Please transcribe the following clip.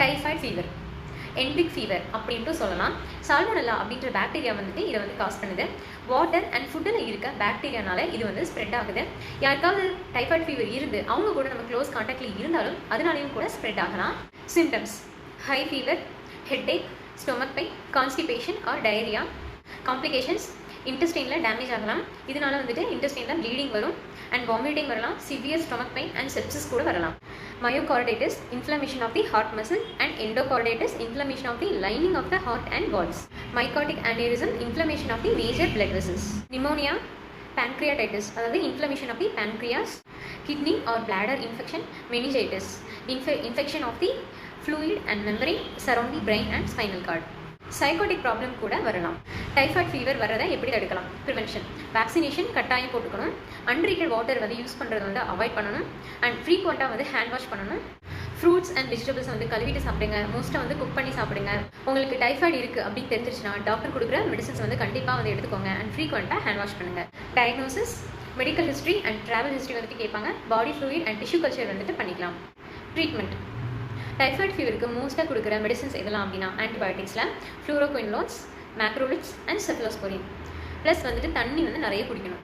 Typhoid fever என்பிக் fever அப்படின்ட்டு சொல்லலாம். Salmonella அப்படின்ற பாக்டீரியா வந்துட்டு இதை வந்து காஸ் பண்ணுது. வாட்டர் அண்ட் ஃபுட்டில் இருக்க பாக்டீரியானால இது வந்து ஸ்ப்ரெட் ஆகுது. யாருக்காவது டைஃபாய்ட் ஃபீவர் இருந்து அவங்க கூட நம்ம க்ளோஸ் காண்டாக்டில் இருந்தாலும் அதனாலையும் கூட ஸ்ப்ரெட் ஆகலாம். Symptoms high fever headache stomach pain constipation or diarrhoea complications இன்டெஸ்டைனில் damage ஆகலாம். இதனால வந்துட்டு இன்டெஸ்டைனில் ப்ளீடிங் வரும். அண்ட் வாமிட்டிங் வரலாம். Severe stomach pain and sepsis கூட வரலாம். Myocarditis inflammation of the heart muscle and endocarditis inflammation of the lining of the heart and valves mycotic aneurysm inflammation of the major blood vessels pneumonia pancreatitis அதாவது inflammation of the pancreas kidney or bladder infection meningitis inf- infection of the fluid and membrane surrounding brain and spinal cord. Psychotic problem கூட வரலாம். Typhoid fever வரதை எப்படி தடுக்கலாம்? Prevention vaccination கட்டாயம் போட்டுக்கணும். Untreated water வந்து use பண்ணுறது வந்து அவாய்ட் பண்ணணும். அண்ட் ஃப்ரீக்வெண்ட்டாக வந்து ஹேண்ட் வாஷ் பண்ணணும். ஃப்ரூட்ஸ் அண்ட் வெஜிடபிள்ஸ் வந்து கழுவிட்டு சாப்பிடுங்க. மோஸ்ட்டாக வந்து குக் பண்ணி சாப்பிடுங்க. உங்களுக்கு டைஃபாய்டு இருக்குது அப்படின்னு தெரிஞ்சிச்சுன்னா டாக்டர் கொடுக்குற மெடிசன்ஸ் வந்து கண்டிப்பாக வந்து எடுத்துக்கோங்க. அண்ட் ஃப்ரீக்வெண்ட்டாக ஹேண்ட் வாஷ் பண்ணுங்கள் diagnosis medical history and travel history வந்துட்டு கேட்பாங்க. Body fluid and tissue culture வந்துட்டு பண்ணிக்கலாம். ட்ரீட்மெண்ட் டைஃபாய்ட் ஃபீவருக்கு மோஸ்ட்டாக கொடுக்குற மெடிசன்ஸ் எதெல்லாம் அப்படின்னா ஆன்டிபயோட்டிக்ஸில் ஃப்ளூரோக்வின்லோன்ஸ் மேக்ரோலிட்ஸ் அண்ட் செஃப்லோஸ்போரின் ப்ளஸ் வந்துட்டு தண்ணி வந்து நிறைய குடிக்கணும்.